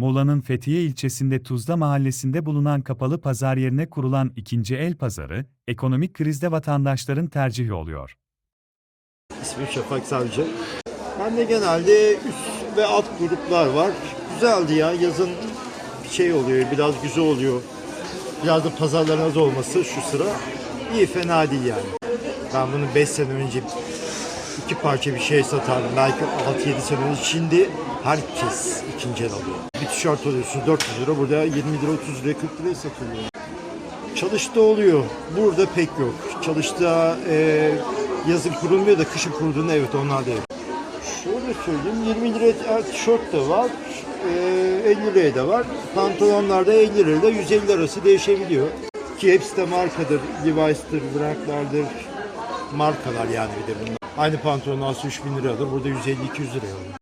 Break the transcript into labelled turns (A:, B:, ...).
A: Muğla'nın Fethiye ilçesinde Tuzla mahallesinde bulunan kapalı pazar yerine kurulan ikinci el pazarı, ekonomik krizde vatandaşların tercihi oluyor.
B: İsmim Şafak Savcı. Ben de genelde üst ve alt gruplar var. Güzeldi ya yazın bir şey oluyor biraz güzel oluyor. Biraz da pazarların az olması şu sıra iyi fena değil yani. Ben bunu 5 sene önce iki parça bir şey satardım. Belki 6-7 sene önce. Şimdi herkes ikinci el alıyor. Bir tişört alıyorsun 400 lira burada 20 lira 30 lira 40 liraya satılıyor. Çalışta oluyor. Burada pek yok. Çalışta e, yazın kurulmuyor da kışın kurulduğunda evet onlar da yok. Şöyle söyleyeyim 20 liraya tişört de var. E, 50 liraya da var. Pantolonlar da 50 lirayla 150 lira arası değişebiliyor. Ki hepsi de markadır. Levi's'tir, Wrank'lardır. Markalar yani bir de bunlar. Aynı pantolon alsa 3000 lira alır. Burada 150-200 liraya alır.